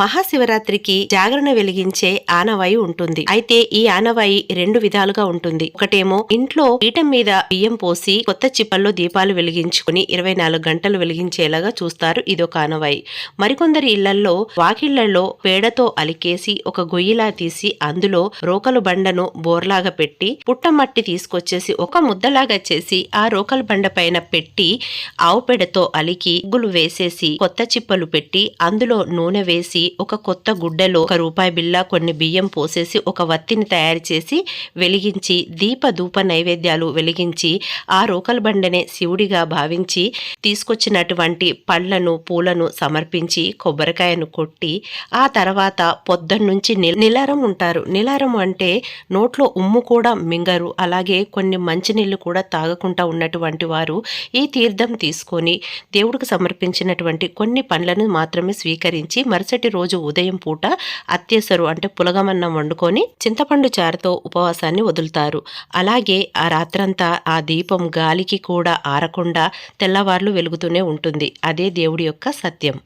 మహాశివరాత్రికి జాగరణ వెలిగించే ఆనవాయి ఉంటుంది. అయితే ఈ ఆనవాయి రెండు విధాలుగా ఉంటుంది. ఒకటేమో ఇంట్లో పీఠం మీద బియ్యం పోసి కొత్త చిప్పల్లో దీపాలు వెలిగించుకుని ఇరవై నాలుగు గంటలు వెలిగించేలాగా చూస్తారు ఇదొక ఆనవాయి. మరికొందరి ఇళ్ళలో వాకిళ్ళలో పేడతో అలికేసి ఒక గొయ్యిలా తీసి అందులో రోకలు బండను బోర్లాగా పెట్టి పుట్టమట్టి తీసుకొచ్చేసి ఒక ముద్దలాగా చేసి ఆ రోకలు బండ పైన పెట్టి ఆవు పేడతో అలికి ముగ్గులు వేసేసి కొత్త చిప్పలు పెట్టి అందులో నూనె వేసి ఒక కొత్త గుడ్డలో ఒక రూపాయి బిల్లా కొన్ని బియ్యం పోసేసి ఒక వత్తిని తయారు చేసి వెలిగించి దీప ధూప నైవేద్యాలు వెలిగించి ఆ రోకల్ బండనే శివుడిగా భావించి తీసుకొచ్చినటువంటి పళ్ళను పూలను సమర్పించి కొబ్బరికాయను కొట్టి ఆ తర్వాత పొద్దున్నుంచి నిలారం ఉంటారు. నిలారం అంటే నోట్లో ఉమ్ము కూడా మింగరు. అలాగే కొన్ని మంచినీళ్ళు కూడా తాగకుండా ఉన్నటువంటి వారు ఈ తీర్థం తీసుకొని దేవుడికి సమర్పించినటువంటి కొన్ని పండ్లను మాత్రమే స్వీకరించి మరుసటి రోజు ఉదయం పూట అత్యసరు అంటే పులగమన్నం వండుకొని చింతపండు చారుతో ఉపవాసాన్ని వదులుతారు. అలాగే ఆ రాత్రంతా ఆ దీపం గాలికి కూడా ఆరకుండా తెల్లవార్లు వెలుగుతూనే ఉంటుంది. అదే దేవుడి యొక్క సత్యం.